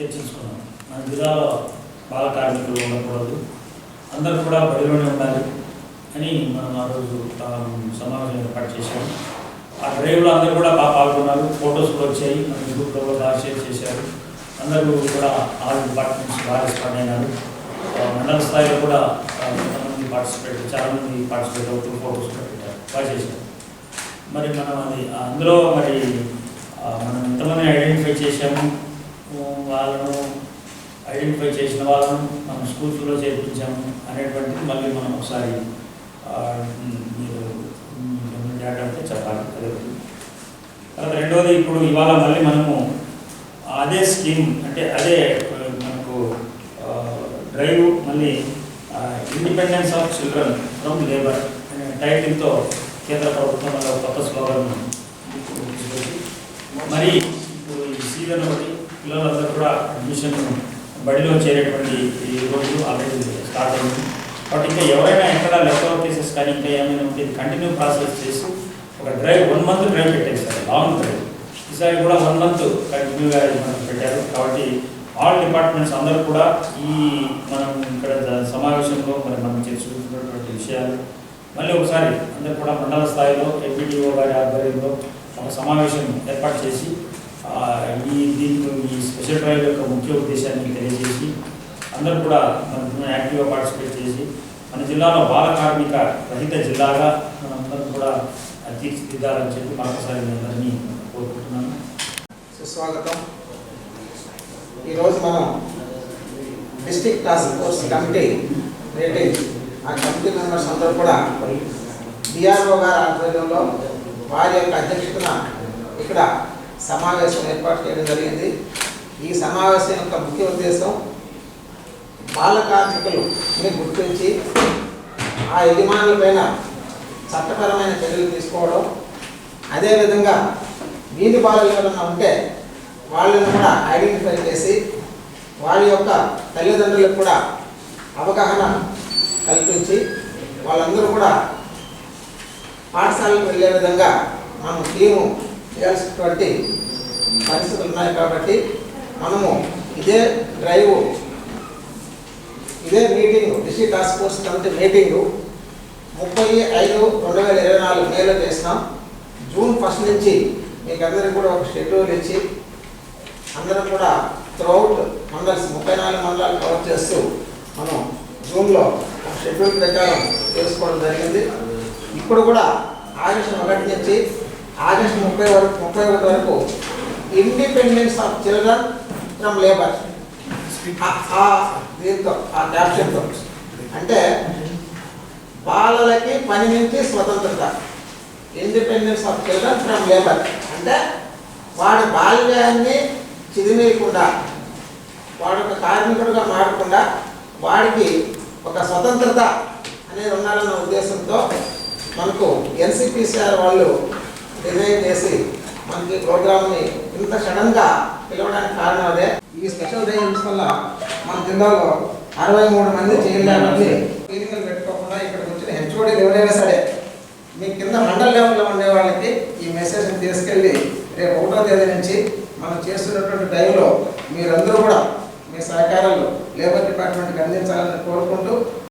చర్చించుకున్నాం. మన జిల్లాలో బాల కార్మికులు ఉండకూడదు. అందరూ కూడా బడిలోనే ఉండాలి అని మనం ఆ రోజు సమావేశం ఏర్పాటు చేశాం. ఆ డ్రైవ్లో అందరూ కూడా బాగా పాల్గొన్నారు. ఫొటోస్ కూడా వచ్చాయి. మన గ్రూప్లో కూడా షేర్ చేశారు. అందరూ కూడా ఆల్ డిపార్ట్మెంట్స్ బాగా రెస్పాండ్ అయినారు. మండల స్థాయిలో కూడా ఆ, కొంతమంది పార్టిసిపేట్ చాలామంది పార్టిసిపేట్ అవుతూ ఫొటోస్ కూడా పెట్టారు. బాగా చేశారు. మరి మనం అది అందులో మరి మనం ఎంతమంది ఐడెంటిఫై చేశాము? వాళ్ళను ఐడెంటిఫై చేసిన వాళ్ళను మనం స్కూల్స్లో చేర్పించాము అనేటువంటిది మళ్ళీ మనం ఒకసారి మీరు డేటా అంటే చెప్పాలి. తర్వాత రెండోది ఇప్పుడు ఇవాళ మళ్ళీ మనము అదే స్కీమ్ అంటే అదే మనకు డ్రైవ్ మళ్ళీ independence of children from labour అనే టైటిల్తో కేంద్ర ప్రభుత్వం వల్ల కొత్త స్లోగన్ మరి ఇప్పుడు ఈ సీజన్ ఒకటి పిల్లలందరూ కూడా బడిలో చేరేటువంటి ఈ రోజు ఆల్రెడీ స్టార్ట్ అయింది. కాబట్టి ఇంకా ఎవరైనా ఎక్కడ లెఫ్ట్ ఓవర్ కేసెస్ కానీ ఇంకా ఏమైనా ఉంటే కంటిన్యూ ప్రాసెస్ చేసి ఒక డ్రైవ్ వన్ మంత్ డ్రైవ్ పెట్టేస్తారు లాంగ్ డ్రైవ్. ఈసారి కూడా వన్ మంత్ కంటిన్యూగా ఇది మనకు పెట్టారు. కాబట్టి ఆల్ డిపార్ట్మెంట్స్ అందరూ కూడా ఈ మనం ఇక్కడ సమావేశంలో మరి మనం చర్చించుకున్నటువంటి విషయాలు మళ్ళీ ఒకసారి అందరూ కూడా మండల స్థాయిలో ఎంపీటీఓ గారి ఆధ్వర్యంలో ఒక సమావేశం ఏర్పాటు చేసి ఈ దీంట్లో ఈ స్పెషల్ డ్రైవ్ యొక్క ముఖ్య ఉద్దేశాన్ని తెలియజేసి అందరూ కూడా మన యాక్టివ్గా పార్టిసిపేట్ చేసి మన జిల్లాలో బాల కార్మిక రహిత జిల్లాగా మనందరం కూడా తీర్చిదిద్దాలని చెప్పి మరొకసారి అందరినీ కోరుకుంటున్నాను. సుస్వాగతం. ఈరోజు మనం district task force committee meeting ఆ కమిటీ మెంబర్స్ అందరూ కూడా డిఆర్ఓ గారి ఆధ్వర్యంలో వారి యొక్క అధ్యక్షతన ఇక్కడ సమావేశం ఏర్పాటు చేయడం జరిగింది. ఈ సమావేశం యొక్క ముఖ్య ఉద్దేశం బాల కార్మికులని గుర్తించి ఆ యజమానులపైన చట్టపరమైన చర్యలు తీసుకోవడం. అదేవిధంగా వీధి బాలలు ఎవరైనా ఉంటే వాళ్ళని కూడా ఐడెంటిఫై చేసి వాళ్ళ యొక్క తల్లిదండ్రులకు కూడా అవగాహన కల్పించి వాళ్ళందరూ కూడా పాఠశాలకు వెళ్ళే విధంగా మనం టీము చేయాల్సినటువంటి పరిస్థితులు ఉన్నాయి కాబట్టి మనము ఇదే డ్రైవ్ ఇదే meeting district task force committee meeting ముప్పై ఐదు రెండు వేల ఇరవై నాలుగు మేలో చేస్తాం జూన్ ఫస్ట్ నుంచి మీకు అందరికీ కూడా ఒక షెడ్యూల్ ఇచ్చి అందరం కూడా త్రూఅవుట్ మండల్స్ ముప్పై నాలుగు మండలాలు కవర్ చేస్తూ మనం జూన్లో ఒక షెడ్యూల్ ప్రకారం చేసుకోవడం జరిగింది. ఇప్పుడు కూడా ఆగస్టు ఒకటి నుంచి ఆగస్టు ముప్పై వరకు ముప్పై ఒకటి వరకు independence of children from labour ఆ దీంతో ఆ క్యాప్షన్తో అంటే బాలలకి పని నుంచి స్వతంత్రత. Independence of children from labour అంటే వాడి బాల్యాన్ని చిదిమేయకుండా వాడు ఒక కార్మికుడుగా మారకుండా వాడికి ఒక స్వతంత్రత అనేది ఉండాలన్న ఉద్దేశంతో మనకు ఎన్సిపిసిఆర్ వాళ్ళు డిజైన్ చేసి మనకి ప్రోగ్రామ్ని ఇంత సడన్గా పిలవడానికి కారణం అదే. ఈ స్పెషల్ డ్రైవ్స్ వల్ల మన జిల్లాలో అరవై మూడు మంది చేయలేని క్లినికల్ పెట్టుకోకుండా ఇక్కడికి వచ్చిన హెచ్ఓడీలు ఎవరైనా సరే మీ కింద మండల లెవెల్లో ఉండే వాళ్ళకి ఈ మెసేజ్ని తీసుకెళ్ళి రేపు ఒకటో తేదీ నుంచి మనం చేస్తున్నటువంటి టైంలో మీరందరూ కూడా మీ సహకారాలు లేబర్ డిపార్ట్మెంట్కి అందించాలని కోరుకుంటూ